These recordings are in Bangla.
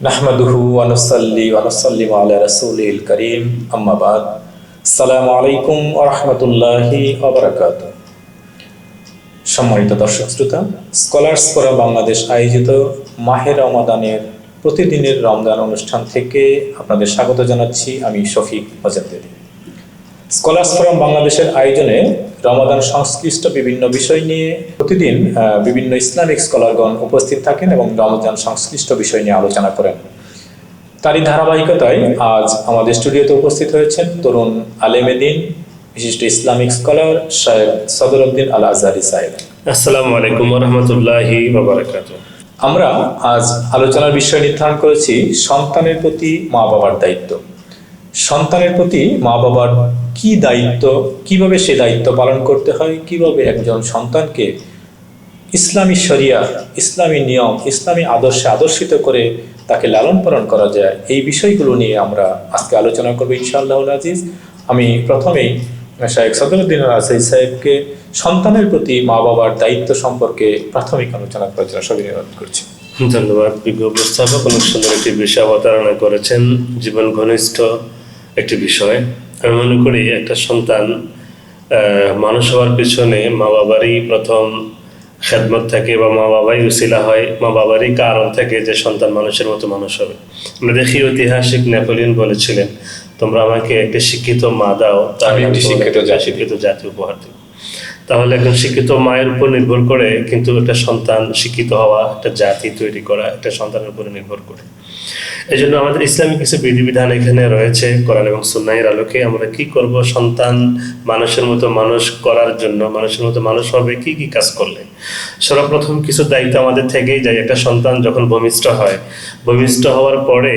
نحمده আনুসাল্লি আনুসাল্লিম على رسوله করিম আম্মা بعد. السلام আলাইকুম ওয়া الله وبركاته. সম্মানিত দর্শক শ্রোতা স্কলার্স ফোরাম বাংলাদেশ আয়োজিত মাহে রমাদানের প্রতিদিনের রমদান অনুষ্ঠান থেকে আপনাদের স্বাগত জানাচ্ছি আমি শফিক মজাদ্দেদী স্কলার্স ফোরাম বাংলাদেশের আয়োজনে রমাদান সংশ্লিষ্ট বিভিন্ন বিষয় নিয়ে প্রতিদিন বিভিন্ন ইসলামিক স্কলারগণ উপস্থিত থাকেন এবং রমজান সংশ্লিষ্ট বিষয় নিয়ে আলোচনা করেন। তারই ধারাবাহিকতায় আজ আমাদের স্টুডিওতে উপস্থিত হয়েছেন তরুণ আলেমেদিন বিশিষ্ট ইসলামিক স্কলার শাহেদ সদরউদ্দিন আল আজহারি সাহেব। আসসালামু আলাইকুম রহমতুল্লাহি আমরা আজ আলোচনার বিষয় নির্ধারণ করেছি সন্তানের প্রতি মা বাবার দায়িত্ব। সন্তানের প্রতি মা বাবার কি দায়িত্ব, কীভাবে সে দায়িত্ব পালন করতে হয়, কীভাবে একজন সন্তানকে ইসলামী শরিয়া, ইসলামী নিয়ম, ইসলামী আদর্শে আদর্শিত করে তাকে লালন পালন করা যায়, এই বিষয়গুলো নিয়ে আমরা আজকে আলোচনা করব ইনশাআল্লাহ আজিজ। আমি প্রথমেই শাহেখ সদরুদ্দিন রাজাই সাহেবকে সন্তানের প্রতি মা বাবার দায়িত্ব সম্পর্কে প্রাথমিক আলোচনা করার জন্য সবিনয় করছি। ধন্যবাদ বিজ্ঞ উপস্থাপক। অনেক সুন্দর একটি বিষয় অবতারণা করেছেন। জীবন ঘনিষ্ঠ একটি বিষয়। আমি মনে করি একটা সন্তান মানুষ হওয়ার পিছনে মা বাবারই প্রথম খেদমত থাকে বা মা বাবাই উসিলা হয় মা বাবারই কারণ থেকে যে সন্তান মানুষের মতো মানুষ হবে। আমরা দেখি ঐতিহাসিক নেপোলিয়ন বলেছিলেন তোমরা আমাকে একটি শিক্ষিত মা দাও তাহলে একটি শিক্ষিত জাতি শিক্ষিত জাতি উপহার দেব। তাহলে একজন শিক্ষিত মায়ের উপর নির্ভর করে কিন্তু একটা সন্তান শিক্ষিত হওয়া একটা জাতি তৈরি করা একটা সন্তানের উপরে নির্ভর করে। এই জন্য আমাদের ইসলামিক কিছু বিধিবিধান এখানে রয়েছে, কোরআন এবং সুন্নাইয়ের আলোকে। আমরা কি করব? সন্তান মানুষের মতো মানুষ করার জন্য মানুষের মতো মানুষ হবে, কি কি কাজ করলে? সর্বপ্রথম কিছু দায়িত্ব আমাদের থেকেই যায়। একটা সন্তান যখন ভূমিষ্ঠ হয়, ভূমিষ্ঠ হওয়ার পরে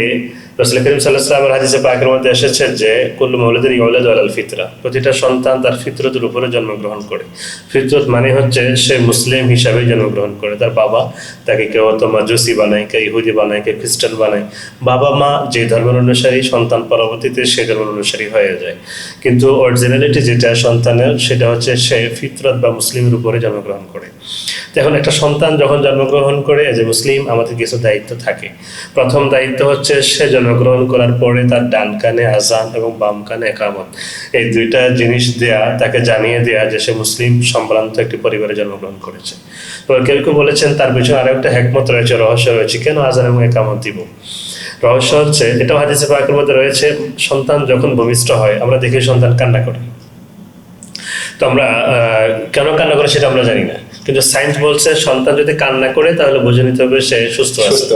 রসুল করিম সাল্লাহ সাল্লামের হাদিসে পাকের মধ্যে এসেছে যে, কুল্লু মৌলাদের ইউলাদ আল ফিতরা। প্রতিটা সন্তান তার ফিতরতের উপরে জন্মগ্রহণ করে। ফিতরত মানে হচ্ছে সে মুসলিম হিসাবে জন্মগ্রহণ করে। তার বাবা তাকে কেউ হয়তো মাজুসি বানায়, কেউ ইহুদি বানায়, কেউ খ্রিস্টান বানায়। বাবা, মা যে ধর্মের অনুসারী, সন্তান পরবর্তীতে সে ধর্মের অনুসারী হয়ে যায়। কিন্তু অরিজিনালিটি যেটা সন্তানের, সেটা হচ্ছে সে ফিতরত বা মুসলিমের উপরে জন্মগ্রহণ করে। এখন একটা সন্তান যখন জন্মগ্রহণ করে যে মুসলিম আমাদের কিছু দায়িত্ব থাকে। প্রথম দায়িত্ব হচ্ছে সে জন্মগ্রহণ করার পরে তার ডান কানে আজান এবং বাম কানে একামত। এই দুইটা জিনিস দেয়া, তাকে জানিয়ে দেয়া যে সে মুসলিম সম্ভ্রান্ত একটি পরিবারে জন্মগ্রহণ করেছে। কেউ কেউ বলেছেন তার পিছনে আরও একটা হ্যাকমত রয়েছে, রহস্য রয়েছে, কেন আজান এবং একামত দিব? রহস্য হচ্ছে, এটাও হাদিসে পাকের মধ্যে রয়েছে, সন্তান যখন ভূমিষ্ঠ হয়, আমরা দেখি সন্তান কান্না করে। তো আমরা কেন কান্না করে সেটা আমরা জানি না। কিন্তু সায়েন্স বলছে সন্তান যদি কান্না করে তাহলে বুঝে নিতে হবে সে সুস্থ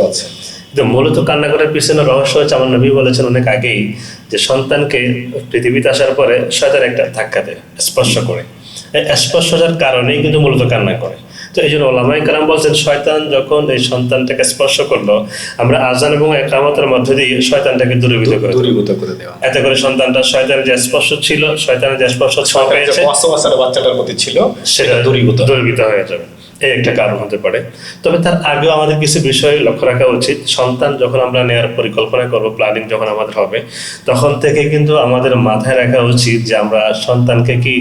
আছে। কিন্তু মূলত কান্না করার পিছনে রহস্য হচ্ছে আমার নবী বলেছেন অনেক আগেই যে সন্তানকে পৃথিবীতে আসার পরে শয়তান একটা ধাক্কা দেয় স্পর্শ করে। স্পর্শ হওয়ার কারণেই কিন্তু মূলত কান্না করে। তো এই জন্য ওলামাই কালাম বলছেন শয়তান যখন এই সন্তানটাকে স্পর্শ করল আমরা আজান এবং একামতের মধ্যে দিয়ে শয়তানটাকে দূরীভূত করে। দূরীভূত করে দেওয়া। এতে করে সন্তানটা শয়তানের যে স্পর্শ ছিল শয়তানের যে স্পর্শ ছোঁয়া পেয়েছে বাচ্চাটার প্রতি ছিল সেটা দূরীভূত। দূরীভূত হয়ে যাবে। এই একটা কারণ হতে পারে। তবে তার আগেও আমাদের কিছু বিষয় লক্ষ্য রাখা উচিত। সন্তান যখন আমরা নেওয়ার পরিকল্পনা করব প্ল্যানিং যখন আমাদের হবে, তখন থেকে কিন্তু আমাদের মাথায় রাখা উচিত যে আমরা সন্তানকে কি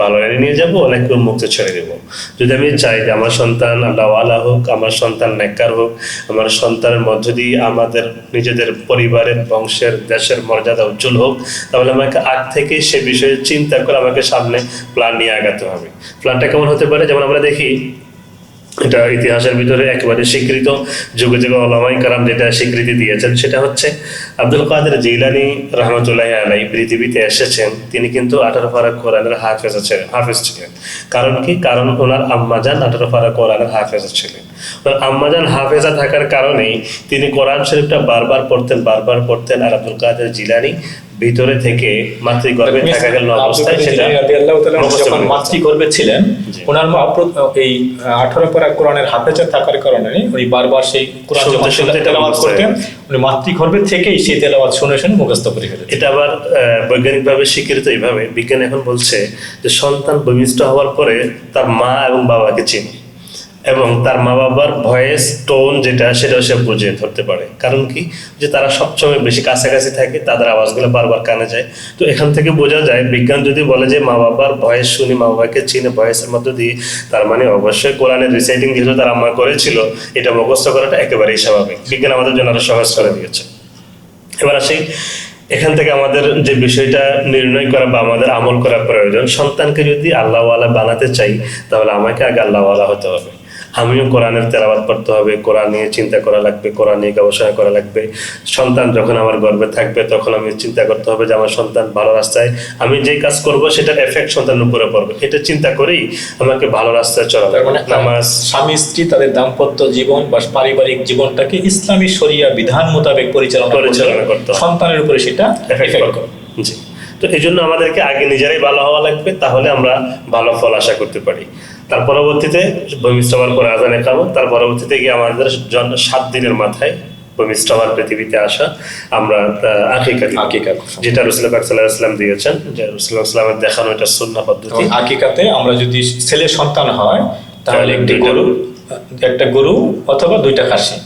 ভালো নিয়ে যাব নাকি মুক্ত ছেড়ে দেবো। যদি আমি চাই যে আমার সন্তান আল্লাহওয়ালা হোক, আমার সন্তান নেককার হোক, আমার সন্তানের মধ্য দিয়ে আমাদের নিজেদের পরিবারের, বংশের, দেশের মর্যাদা উজ্জ্বল হোক, তাহলে আমাকে আগ থেকে সে বিষয়ে চিন্তা করে আমাকে সামনে প্ল্যান নিয়ে আগাতে হবে। প্ল্যানটা কেমন হতে পারে? যেমন আমরা দেখি এটা ইতিহাসের ভিতরে একেবারে স্বীকৃত যুগে যুগে ওলামাই কারাম যেটা স্বীকৃতি দিয়েছেন সেটা হচ্ছে আব্দুল কাদের জিলানি রহমতুল্লাহ আলাই পৃথিবীতে এসেছেন। তিনি কিন্তু আঠারো ফারা কোরআনের হাফেজ ছিলেন হাফেজ ছিলেন। কারণ কি? কারণ ওনার আম্মাজান আঠারো ফারা কোরআনের হাফেজ ছিলেন। আম্মাজান হাফেজা থাকার কারণেই তিনি কোরআন শরীফটা বারবার পড়তেন বারবার পড়তেন আর আব্দুল কাদের জিলানি ভিতরে থেকে মাতৃগর্ভে থাকাকালীন অবস্থায় সেটা মাতৃগর্ভে ছিলেন। ওনার এই আঠারো পারা কোরআনের হাফেজা থাকার কারণে উনি বারবার সেই কোরআন যখন তেলাওয়াত করতেন উনি মাতৃগর্ভে থেকেই সেই তেলাওয়াত শুনে শুনে মুখস্থ করে ফেলেছেন। এটা আবার বৈজ্ঞানিকভাবে স্বীকৃত এইভাবে। বিজ্ঞান এখন বলছে যে সন্তান ভূমিষ্ঠ হওয়ার পরে তার মা এবং বাবাকে চিনে। এবং তার মা বাবার ভয়েস টোন যেটা, সেটাও সে বুঝে ধরতে পারে। কারণ কি? যে তারা সবসময় বেশি কাছাকাছি থাকে, তাদের আওয়াজগুলো বারবার কানে যায়। তো এখান থেকে বোঝা যায়, বিজ্ঞান যদি বলে যে মা বাবার ভয়েস শুনি মা বাবাকে চিনে, ভয়েসের মধ্য দিয়ে, তার মানে অবশ্যই কোরআনের রিসাইটিং যেহেতু তার আম্মা করেছিল, এটা মুখস্থ করাটা একেবারেই স্বাভাবিক। বিজ্ঞান আমাদের জন্য আরও সহজ করে দিয়েছে। এবার আসি, এখান থেকে আমাদের যে বিষয়টা নির্ণয় করা বা আমাদের আমল করা প্রয়োজন, সন্তানকে যদি আল্লাহওয়ালা বানাতে চাই, তাহলে আমাকে আগে আল্লাহওয়ালা হতে হবে। আমিও কোরআনের তেলাবাদ পড়তে হবে কোরআন নিয়ে চিন্তা করা লাগবে কোরআন নিয়ে গবেষণা করা লাগবে। সন্তান যখন আমার গর্বে থাকবে তখন আমি চিন্তা করতে হবে যে আমার সন্তান ভালো রাস্তায় আমি যে কাজ করব সেটার এফেক্ট সন্তানের উপরে পড়বে। এটা চিন্তা করেই আমাকে ভালো রাস্তায় চলা নামাজ। স্বামী স্ত্রী তাদের দাম্পত্য জীবন বা পারিবারিক জীবনটাকে ইসলামী শরিয়া বিধান মোতাবেক পরিচালনা পরিচালনা করতে হবে। সন্তানের উপরে সেটা এফেক্ট করবে। জি। তো এই জন্য আমাদেরকে আগে নিজেরাই ভালো হওয়া লাগবে তাহলে আমরা ভালো ফল আশা করতে পারি। তার পরবর্তীতে ভূমিষ্ঠবার করে আজান খাব তার পরবর্তীতে গিয়ে আমাদের জন্য সাত দিনের মাথায় ভূমিষ্ঠবার পৃথিবীতে আসা আমরা আকিকা আকিকা। যেটা রসুল্লাহ পাক সাল্লাহ ইসলাম দিয়েছেন যে রসুল্লাহ ইসলামের দেখানো এটা সুন্না পদ্ধতি। আকিকাতে আমরা যদি ছেলে সন্তান হয় তাহলে একটি গরু একটা গরু অথবা দুইটা খাসি।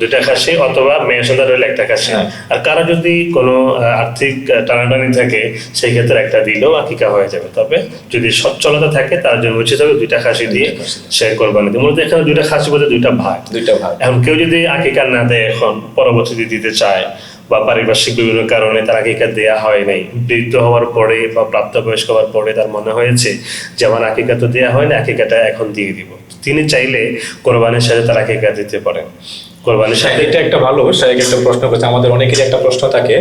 দুইটা খাসি অথবা মেয়ে সন্তান রইলে একটা খাসি। হ্যাঁ। আর কারও যদি কোনো আর্থিক টানাটানি থাকে সেই ক্ষেত্রে একটা দিলেও আকিকা হয়ে যাবে। তবে যদি সচ্ছলতা থাকে তার জন্য উচিত হবে দুইটা খাসি দিয়ে। সে কোরবানি দিয়ে। মূলত এখানে দুইটা খাসি বলতে দুইটা ভাগ। দুইটা ভাগ। এখন কেউ যদি আকিকা না দেয় এখন পরবর্তীতে দিতে চায় বা পারিপার্শ্বিক বিভিন্ন কারণে তার আকিকা দেয়া হয় নাই। বৃদ্ধ হওয়ার পরে বা প্রাপ্তবয়স্ক হওয়ার পরে তার মনে হয়েছে যে আমার আকিকা তো দেওয়া হয় না আকিকাটা এখন দিয়ে দিব। তিনি চাইলে কোরবানির সাথে তার আকিকা দিতে পারেন। কোরবানির সাথে এটা একটা ভালো শারীরিক একটা প্রশ্ন করছে। আমাদের অনেকেরই একটা প্রশ্ন থাকে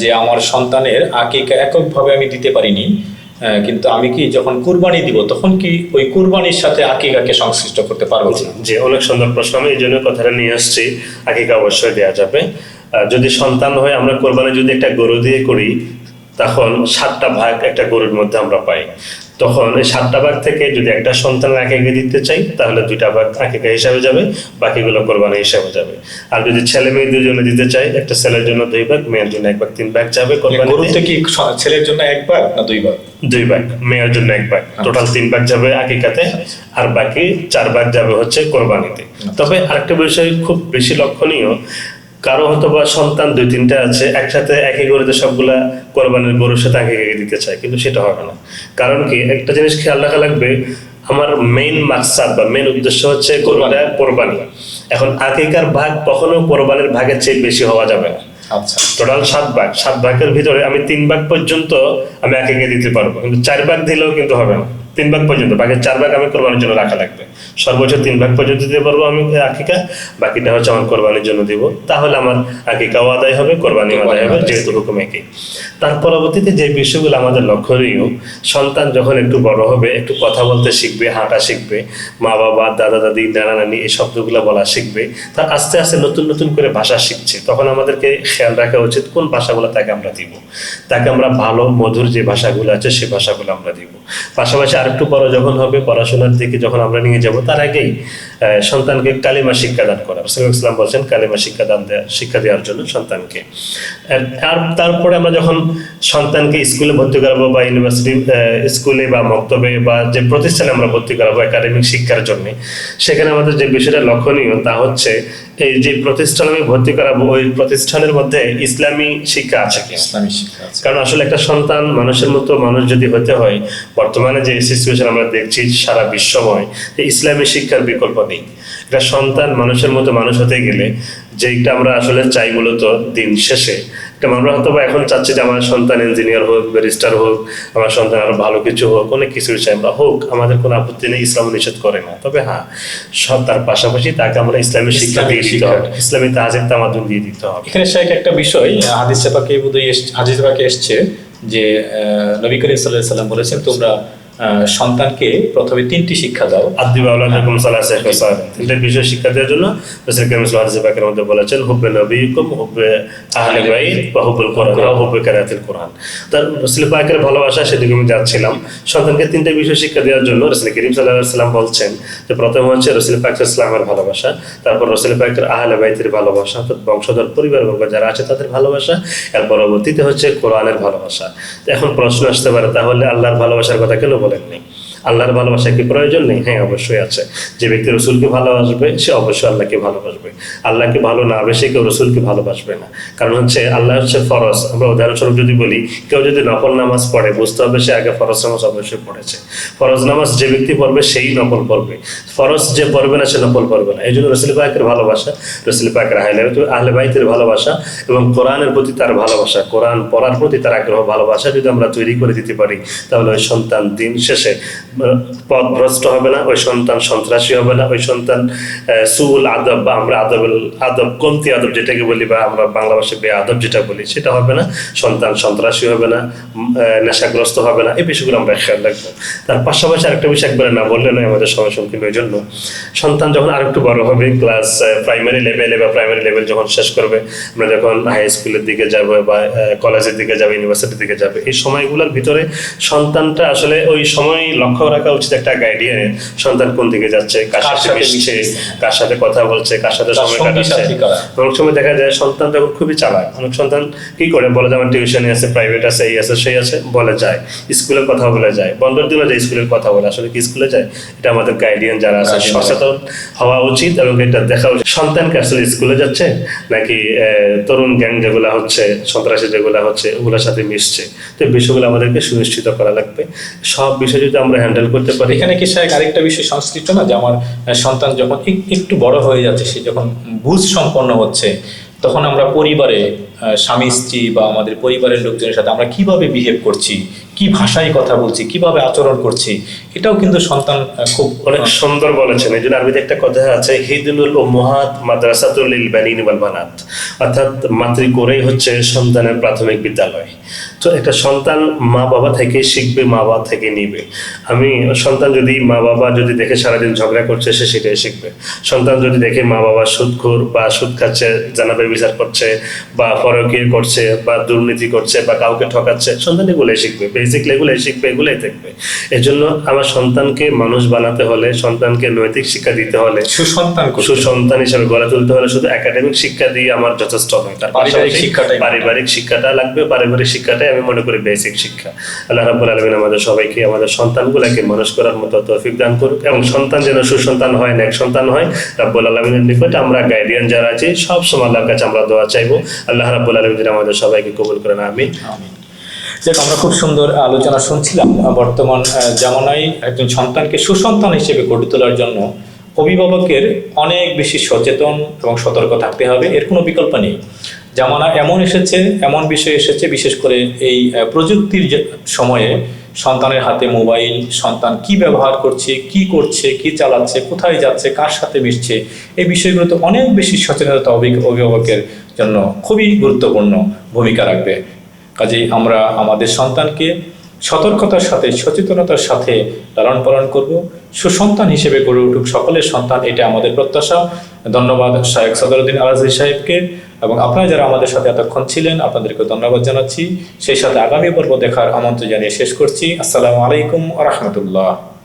যে আমার সন্তানের আকিকা এককভাবে আমি দিতে পারিনি কিন্তু আমি কি যখন কুরবানি দিব তখন কি ওই কুরবানির সাথে আকিকাকে সংশ্লিষ্ট করতে পারব যে অনেক সুন্দর প্রশ্ন। আমি এই জন্য কথাটা নিয়ে আসছি। আকিকা অবশ্যই দেওয়া যাবে। যদি সন্তান হয় আমরা কোরবানি যদি একটা গরু দিয়ে করি তখন সাতটা ভাগ একটা গরুর মধ্যে আমরা পাই। তখন এই সাতটা ভাগ থেকে যদি একটা সন্তানের আকিকা দিতে চাই তাহলে দুইটা ভাগ আকিকা হিসাবে যাবে বাকিগুলো কোরবানি হিসাবে যাবে। আর যদি ছেলে মেয়ে দুজনে দিতে চাই একটা ছেলের জন্য দুই ভাগ মেয়ের জন্য এক ভাগ তিন ভাগ যাবে গরুতে কি ছেলের জন্য একবার না দুইবার দুই ভাগ মেয়ের জন্য এক ভাগ। টোটাল তিন ভাগ যাবে আকিকাতে আর বাকি চার ভাগ যাবে হচ্ছে কোরবানিতে। তবে আরেকটা বিষয় খুব বেশি লক্ষণীয় কারও হয়তো বা সন্তান দুই তিনটা আছে একসাথে একই গরুতে সবগুলা কোরবানির গরুর সাথে আগে দিতে চায় কিন্তু সেটা হবে না। কারণ কি একটা জিনিস খেয়াল রাখা লাগবে আমার মেইন মাকসাদ বা মেইন উদ্দেশ্য হচ্ছে গরুটা কোরবানি। এখন আগেকার ভাগ কখনো কোরবানির ভাগের চেয়ে বেশি হওয়া যাবে না। আচ্ছা। টোটাল সাত ভাগ। সাত ভাগের ভিতরে আমি তিন ভাগ পর্যন্ত আমি একে দিতে পারব কিন্তু চার ভাগ দিলেও কিন্তু হবে না। তিন ভাগ পর্যন্ত বাকি চার ভাগ আমি কোরবানির জন্য রাখা লাগবে। সর্বোচ্চ তিন ভাগ পর্যন্ত দিতে পারব আমি আকিকা বাকিটা হচ্ছে আমার কোরবানির জন্য দিব। তাহলে আমার আকিকাও আদায় হবে কোরবানি আদায় হবে যেহেতু হুকুম একই। তার পরবর্তীতে যে বিষয়গুলো আমাদের লক্ষণীয় সন্তান যখন একটু বড় হবে একটু কথা বলতে শিখবে হাঁটা শিখবে মা বাবা দাদা দাদি নানা নানি এই শব্দগুলো বলা শিখবে তার আস্তে আস্তে নতুন নতুন করে ভাষা শিখছে। তখন আমাদেরকে খেয়াল রাখা উচিত কোন ভাষাগুলো তাকে আমরা দিব। তাকে আমরা ভালো মধুর যে ভাষাগুলো আছে সে ভাষাগুলো আমরা দিব। পাশাপাশি আরেকটু বড় যখন হবে পড়াশোনার দিকে যখন আমরা নিয়ে যাব, তার আগেই সন্তানকে কালিমা শিক্ষাদান করা। রসুল ইসলাম বলছেন, কালিমা শিক্ষাদান দেওয়া শিক্ষা দেওয়ার জন্য সন্তানকে। আর- আর তারপরে আমরা যখন সন্তানকে স্কুলে ভর্তি করাবো বা ইউনিভার্সিটি স্কুলে বা মক্তবে বা যে প্রতিষ্ঠানে আমরা ভর্তি করাবো একাডেমিক শিক্ষার জন্য, সেখানে আমাদের যে বিষয়টা লক্ষণীয় তা হচ্ছে এই যে প্রতিষ্ঠান আমি ভর্তি করাবো ওই প্রতিষ্ঠানের মধ্যে ইসলামী শিক্ষা আছে কি ইসলামী শিক্ষা আছে। কারণ আসলে একটা সন্তান মানুষের মতো মানুষ যদি হতে হয় বর্তমানে যে সিচুয়েশন আমরা দেখছি সারা বিশ্বময় যে ইসলামী শিক্ষার বিকল্প নেই। একটা সন্তান মানুষের মতো মানুষ হতে গেলে যেটা আমরা আসলে চাই মূলত দিন শেষে একটা আমরা হয়তো এখন চাচ্ছি যে আমার সন্তান ইঞ্জিনিয়ার হোক ব্যারিস্টার হোক আমার সন্তান আরও ভালো কিছু হোক অনেক কিছু চাই আমরা। হোক আমাদের কোনো আপত্তি নেই ইসলাম নিষেধ করে না। তবে হ্যাঁ সব তার পাশাপাশি তাকে আমরা ইসলামী শিক্ষা দিয়ে দিতে হবে। ইসলামী তাহাজের তামাদুন দিয়ে দিতে হবে। এখানে শেখ একটা বিষয় হাদিস চাপাকে বোধহয় হাদিস চাপাকে এসছে যে নবী করিম সাল্লাহ সাল্লাম বলেছেন তোমরা সন্তানকে প্রথমে তিনটি শিক্ষা দাও। আদিবা তিনটা বিষয় শিক্ষা দেওয়ার জন্য রাসূল করিম সাল্লাল্লাহু আলাইহি মধ্যে বলেছেন হুব্বে নবীকুম হুব্বে আহলে বাইত হুব্বুল কোরআন হুব্বে কিরাআতিল কোরআন। তার রাসূল পাকের ভালোবাসা সেদিকে আমি যাচ্ছিলাম। সন্তানকে তিনটা বিষয় শিক্ষা দেওয়ার জন্য রাসূল করিম সাল্লাল্লাহু আলাইহি বলছেন যে প্রথম হচ্ছে রাসূল পাক ইসলামের ভালোবাসা তারপর রাসূল পাকের আহলে বাইতের ভালোবাসা অর্থাৎ বংশধর পরিবারবর্গ যারা আছে তাদের ভালোবাসা এর পরবর্তীতে হচ্ছে কোরআনের ভালোবাসা। এখন প্রশ্ন আসতে পারে তাহলে আল্লাহর ভালোবাসার কথা কেন বলেননি। আল্লাহর ভালোবাসা কি প্রয়োজন নেই? হ্যাঁ অবশ্যই আছে। যে ব্যক্তি রসুলকে ভালোবাসবে, সে অবশ্যই আল্লাহকে ভালোবাসবে। আল্লাহকে ভালো না বেসে কেউ রসুলকে ভালোবাসবে না। কারণ হচ্ছে আল্লাহ হচ্ছে ফরজ। আমরা উদাহরণস্বরূপ যদি বলি, কেউ যদি নকল নামাজ পড়ে, বুঝতে হবে সে আগে ফরজ নামাজ অবশ্যই পড়েছে। ফরজ নামাজ যে ব্যক্তি পড়বে, সেই নকল পড়বে। ফরজ যে পড়বে না, সে নকল পড়বে না। এই জন্য রসুল পাকের ভালোবাসা, রসুল পাকের আহলে আহলে বাইতের ভালোবাসা এবং কোরআনের প্রতি তার ভালোবাসা, কোরআন পড়ার প্রতি তার আগ্রহ, ভালোবাসা যদি আমরা তৈরি করে দিতে পারি, তাহলে ওই সন্তান দিন শেষে পথভ্রষ্ট হবে না, ওই সন্তান সন্ত্রাসী হবে না, ওই সন্তান সুল আদব বা আমরা আদব আদব কমতি আদব যেটাকে বলি বা আমরা বাংলা ভাষায় বে আদব যেটা বলি, সেটা হবে না, সন্তান সন্ত্রাসী হবে না নেশাগ্রস্ত হবে না, এই বিষয়গুলো আমরা খেয়াল রাখব। তার পাশাপাশি আরেকটা বিষয় একবারে না বললে নয়, আমাদের সময় সংকীর্ণ এই জন্য। সন্তান যখন আরেকটু বড় হবে ক্লাস প্রাইমারি লেভেলে বা প্রাইমারি লেভেল যখন শেষ করবে, আমরা যখন হাই স্কুলের দিকে যাব বা কলেজের দিকে যাবে ইউনিভার্সিটির দিকে যাবে, এই সময়গুলোর ভিতরে সন্তানটা আসলে ওই সময় লক্ষ্য রাখা উচিত একটা গাইডিয়ানের সন্তান কোন দিকে যাচ্ছে কার সাথে মিশছে। কার সাথে কথা বলছে কার সাথে সময় কাটাচ্ছে। অনেক সময় দেখা যায় সন্তান তখন খুবই চালাক অনেক সন্তান কি করে বলে যে আমার টিউশনে আছে প্রাইভেট আছে এই আছে সেই আছে বলে যায়। স্কুলের কথা বলে যায়। বন্ধের দিনে যায় স্কুলের কথা বলে আসলে কি স্কুলে যায়? এটা আমাদের গাইডিয়ান যারা আছে সচেতন হওয়া উচিত এবং এটা দেখা উচিত। সন্তানকে আসলে স্কুলে যাচ্ছে নাকি তরুণ গ্যাং যেগুলো হচ্ছে সন্ত্রাসী যেগুলো হচ্ছে ওগুলোর সাথে মিশছে? তো এই বিষয়গুলো আমাদেরকে সুনিশ্চিত করা লাগবে। সব বিষয় যদি আমরা হ্যান্ডেল করতে পারে। এখানে কি সাহেব আরেকটা বিষয় সংশ্লিষ্ট না যে আমার সন্তান যখন একটু বড় হয়ে যাচ্ছে, সে যখন বুঝ সম্পন্ন হচ্ছে, তখন আমরা পরিবারে স্বামী, স্ত্রী বা আমাদের পরিবারের লোকজনের সাথে আমরা কীভাবে বিহেভ করছি কি ভাষায় কথা বলছি কীভাবে আচরণ করছি এটাও কিন্তু সন্তান খুব অনেক সুন্দর বলেছেন। এই জন্য আরবিতে একটা কথা আছে হিদুল উম্মাহাত মাদ্রাসাতুল লিল বানিন ওয়াল বানাত। অর্থাৎ মাতৃ করেই হচ্ছে সন্তানের প্রাথমিক বিদ্যালয়। তো একটা সন্তান মা বাবা থেকে শিখবে মা বাবা থেকে নিবে। আমি সন্তান যদি মা বাবা যদি দেখে সারাদিন ঝগড়া করছে সে সেটাই শিখবে। সন্তান যদি দেখে মা বাবা সুদখোর বা সুদ খাচ্ছে জানাবে বিচার করছে বা পরকীয় করছে বা দুর্নীতি করছে বা কাউকে ঠকাচ্ছে সন্তান এগুলোই শিখবে। এগুলোই শিখবে এগুলোই এই জন্য আমার সন্তানকে মানুষ বানাতে হলে সন্তানকে নৈতিক শিক্ষা দিতে হলে সুসন্তান সুসন্তান হিসেবে গড়ে তুলতে হলে শুধু একাডেমিক শিক্ষা দিয়ে আমার যথেষ্ট নয় তার পারিবারিক শিক্ষাটা লাগবে পারিবারিক শিক্ষাটাই আমি মনে করি বেসিক শিক্ষা। আল্লাহ রাব্বুল আলামিন আমাদের সবাইকে আমাদের সন্তানগুলোকে মানুষ করার মতো তৌফিক দান করুক এবং সন্তান যেন সুসন্তান হয় নেক সন্তান হয় রাব্বুল আলামিনের নিকট আমরা গাইডিয়ান যারা আছি সব সময় আল্লাহর কাছে আমরা দোয়া চাইব। আল্লাহ রাব্বুল আলামিন আমাদের সবাইকে কবুল করেন আমিন। আমিন। যাক, আমরা খুব সুন্দর আলোচনা শুনছিলাম বর্তমান জামানায় একজন সন্তানকে সুসন্তান হিসেবে গড়ে তোলার জন্য অভিভাবকের অনেক বেশি সচেতন এবং সতর্ক থাকতে হবে, এর কোনো বিকল্প নেই। জামানা এমন এসেছে, এমন বিষয় এসেছে, বিশেষ করে এই প্রযুক্তির সময়ে সন্তানের হাতে মোবাইল, সন্তান কি ব্যবহার করছে, কি করছে, কি চালাচ্ছে, কোথায় যাচ্ছে, কার সাথে মিশছে, এই বিষয়গুলোতে অনেক বেশি সচেতনতা অভি- অভিভাবকের জন্য খুবই গুরুত্বপূর্ণ ভূমিকা রাখবে। কাজেই আমরা আমাদের সন্তানকে সতর্কতার সাথে, সচেতনতার সাথে লালন পালন করব। সুসন্তান হিসেবে গড়ে উঠুক সকলের সন্তান এটা আমাদের প্রত্যাশা। ধন্যবাদ শায়েক সদরুদ্দিন আলাজি সাহেবকে। এবং আপনারা যারা আমাদের সাথে এতক্ষণ ছিলেন, আপনাদেরকে ধন্যবাদ জানাচ্ছি। সেই সাথে আগামী পর্ব দেখার আমন্ত্রণ জানিয়ে শেষ করছি। আসসালামু আলাইকুম রহমতুল্লাহ।